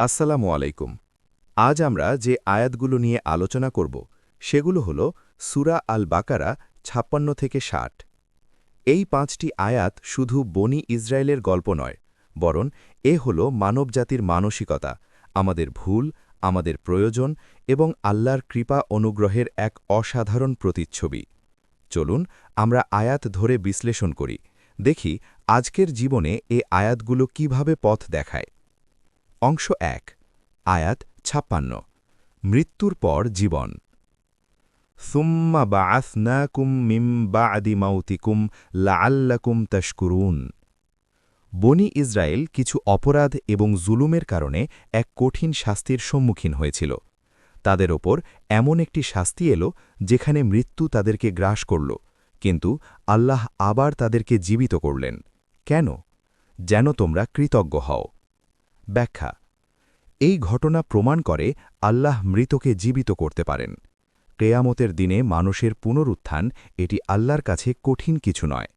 আসসালামু আলাইকুম। আজ আমরা যে আয়াতগুলো নিয়ে আলোচনা করব, সেগুলো হল সুরা আল বাকারা ছাপ্পান্ন থেকে ষাট। এই পাঁচটি আয়াত শুধু বনি ইসরায়েলের গল্প নয়, বরং এ হল মানবজাতির মানসিকতা, আমাদের ভুল, আমাদের প্রয়োজন এবং আল্লাহর কৃপা অনুগ্রহের এক অসাধারণ প্রতিচ্ছবি। চলুন আমরা আয়াত ধরে বিশ্লেষণ করি, দেখি আজকের জীবনে এ আয়াতগুলো কীভাবে পথ দেখায়। অংশ এক, আয়াত ছাপ্পান্ন, মৃত্যুর পর জীবন। সুম্মা বাআসনাকুম মিম বাদি মাউতিকুম লাআল্লাকুম তশকুরুন। বনি ইসরায়েল কিছু অপরাধ এবং জুলুমের কারণে এক কঠিন শাস্তির সম্মুখীন হয়েছিল। তাদের ওপর এমন একটি শাস্তি এলো যেখানে মৃত্যু তাদেরকে গ্রাস করল, কিন্তু আল্লাহ আবার তাদেরকে জীবিত করলেন। কেন? যেন তোমরা কৃতজ্ঞ হও। ব্যাখ্যা। এই ঘটনা প্রমাণ করে আল্লাহ মৃতকে জীবিত করতে পারেন। কেয়ামতের দিনে মানুষের পুনরুত্থান এটি আল্লাহর কাছে কঠিন কিছু নয়।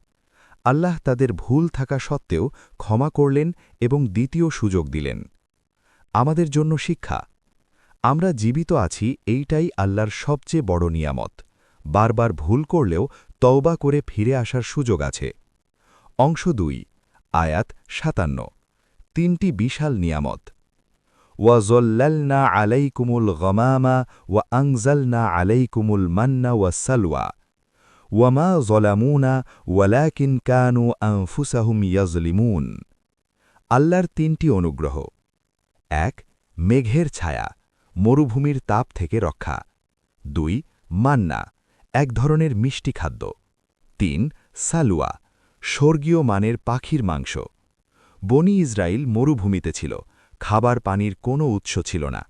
আল্লাহ তাদের ভুল থাকা সত্ত্বেও ক্ষমা করলেন এবং দ্বিতীয় সুযোগ দিলেন। আমাদের জন্য শিক্ষা, আমরা জীবিত আছি এইটাই আল্লাহর সবচেয়ে বড় নিয়ামত। বারবার ভুল করলেও তওবা করে ফিরে আসার সুযোগ আছে। অংশ দুই, আয়াত সাতান্ন। তিনটি বিশাল নিয়ামত। ওয়াজল্লালনা আলাইকুমুল গমামা ওয়া আংজালনা আলাইকুমুল মান্না ওয়া সালওয়া। ওয়ামা জলামুনা ওয়ালাকিন কানু আনফুসাহুম ইয়াজলিমুন আল্লাহর তিনটি অনুগ্রহ। এক, মেঘের ছায়া, মরুভূমির তাপ থেকে রক্ষা। দুই, মান্না, এক ধরনের মিষ্টি খাদ্য। তিন সালুয়া স্বর্গীয় মানের পাখির মাংস। বনি ইসরায়েল মরুভূমিতে ছিল, খাবার পানির কোনো উৎস ছিল না,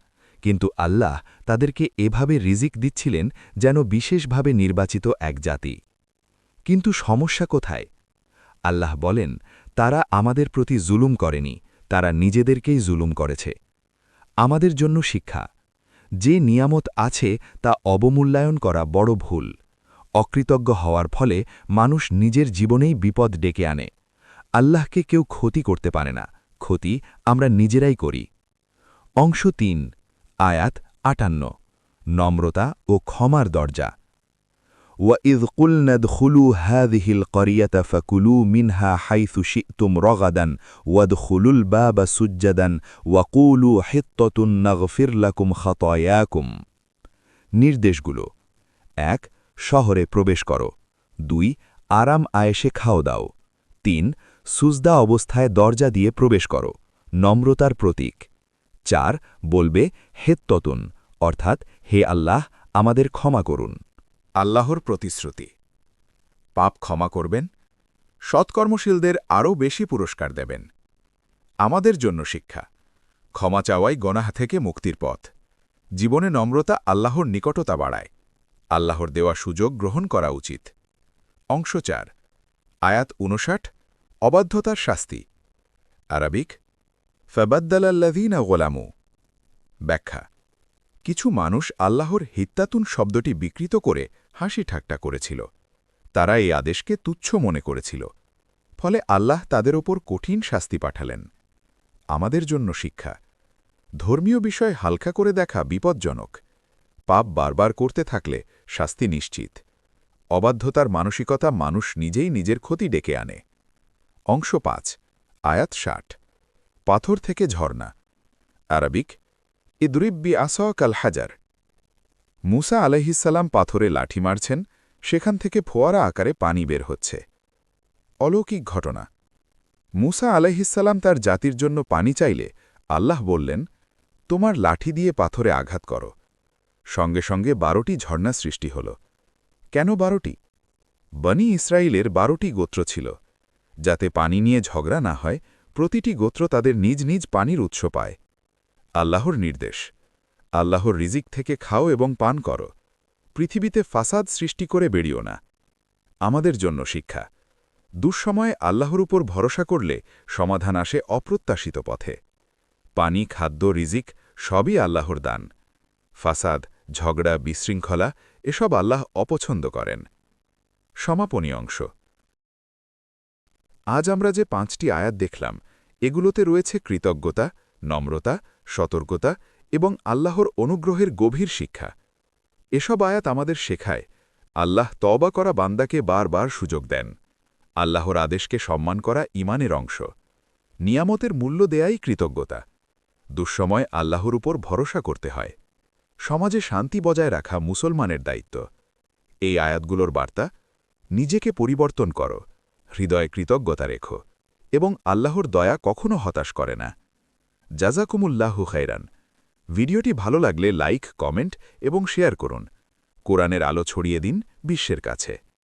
কিন্তু আল্লাহ তাদেরকে এভাবে রিজিক দিচ্ছিলেন যেন বিশেষভাবে নির্বাচিত এক জাতি। কিন্তু সমস্যা কোথায়? আল্লাহ বলেন, তারা আমাদের প্রতি জুলুম করেনি, তারা নিজেদেরকেই জুলুম করেছে। আমাদের জন্য শিক্ষা, যে নিয়ামত আছে তা অবমূল্যায়ন করা বড় ভুল, অকৃতজ্ঞ হওয়ার ফলে মানুষ নিজের জীবনেই বিপদ ডেকে আনে। আল্লাহকে কেউ ক্ষতি করতে পারে না ক্ষতি আমরা নিজেরাই করি অংশ তিন আয়াত আটান্ন নম্রতা ও ক্ষমার দরজা وإذ قلنا ادخلوا هذه القرية فكلوا منها حيث شئتم رغدا وادخلوا الباب سجدا وقولوا حطة نغفر لكم خطاياكم নির্দেশগুলো এক শহরে প্রবেশ করো দুই আরাম আয়েসে খাও দাও তিন সুজদা অবস্থায় দরজা দিয়ে প্রবেশ করো। নম্রতার প্রতীক। চার, বলবে হেত্ততুন অর্থাৎ, হে আল্লাহ, আমাদের ক্ষমা করুন আল্লাহর প্রতিশ্রুতি। পাপ ক্ষমা করবেন। সৎকর্মশীলদের আরও বেশি পুরস্কার দেবেন। আমাদের জন্য শিক্ষা। ক্ষমা চাওয়াই গনাহ থেকে মুক্তির পথ। জীবনে নম্রতা আল্লাহর নিকটতা বাড়ায়। আল্লাহর দেওয়া সুযোগ গ্রহণ করা উচিত। অংশ চার। আয়াত উনষাট অবাধ্যতার শাস্তি। আরবিক, ফবাদ্দালাল্লাযীনা গোলামু। ব্যাখ্যা, কিছু মানুষ আল্লাহর হিত্তাতুন শব্দটি বিকৃত করে হাসি ঠাট্টা করেছিল। তারা এই আদেশকে তুচ্ছ মনে করেছিল। ফলে আল্লাহ তাদের ওপর কঠিন শাস্তি পাঠালেন। আমাদের জন্য শিক্ষা, ধর্মীয় বিষয় হালকা করে দেখা বিপজ্জনক। পাপ বারবার করতে থাকলে শাস্তি নিশ্চিত। অবাধ্যতার মানসিকতা মানুষ নিজেই নিজের ক্ষতি ডেকে আনে। অংশ পাঁচ, আয়াত ষাট। পাথর থেকে ঝর্ণা। আরবিক ইদরিব্বি আসক আল হাজার। মুসা আলহিসাল্লাম পাথরে লাঠি মারছেন, সেখান থেকে ফোয়ারা আকারে পানি বের হচ্ছে। অলৌকিক ঘটনা। মুসা আলহিসাল্লাম তার জাতির জন্য পানি চাইলে আল্লাহ বললেন, তোমার লাঠি দিয়ে পাথরে আঘাত করো। সঙ্গে সঙ্গে বারোটি ঝর্ণা সৃষ্টি হল। কেন বারোটি? বনি ইসরায়েলের বারোটি গোত্র ছিল। যাতে পানি নিয়ে ঝগড়া না হয়, প্রতিটি গোত্র তাদের নিজ নিজ পানির উৎস পায়। আল্লাহর নির্দেশ। আল্লাহর রিজিক থেকে খাও এবং পান করো। পৃথিবীতে ফাসাদ সৃষ্টি করে বেরিও না। আমাদের জন্য শিক্ষা। দুঃসময়ে আল্লাহর উপর ভরসা করলে সমাধান আসে অপ্রত্যাশিত পথে। পানি, খাদ্য, রিজিক সবই আল্লাহর দান। ফাসাদ, ঝগড়া, বিশৃঙ্খলা এসব আল্লাহ অপছন্দ করেন। সমাপনী অংশ। আজ আমরা যে পাঁচটি আয়াত দেখলাম, এগুলোতে রয়েছে কৃতজ্ঞতা, নম্রতা, সতর্কতা এবং আল্লাহর অনুগ্রহের গভীর শিক্ষা। এসব আয়াত আমাদের শেখায়, আল্লাহ তবা করা বান্দাকে বারবার সুযোগ দেন। আল্লাহর আদেশকে সম্মান করা ইমানের অংশ। নিয়ামতের মূল্য দেয়াই কৃতজ্ঞতা। দুঃসময় আল্লাহর উপর ভরসা করতে হয়। সমাজে শান্তি বজায় রাখা মুসলমানের দায়িত্ব। এই আয়াতগুলোর বার্তা, নিজেকে পরিবর্তন করো। হৃদয়ে কৃতজ্ঞতা রেখো এবং আল্লাহর দয়া কখনো হতাশ করে না। জাজাকুমুল্লাহু খাইরান ভিডিওটি ভালো লাগলে লাইক, কমেন্ট এবং শেয়ার করুন। কোরআনের আলো ছড়িয়ে দিন বিশ্বের কাছে।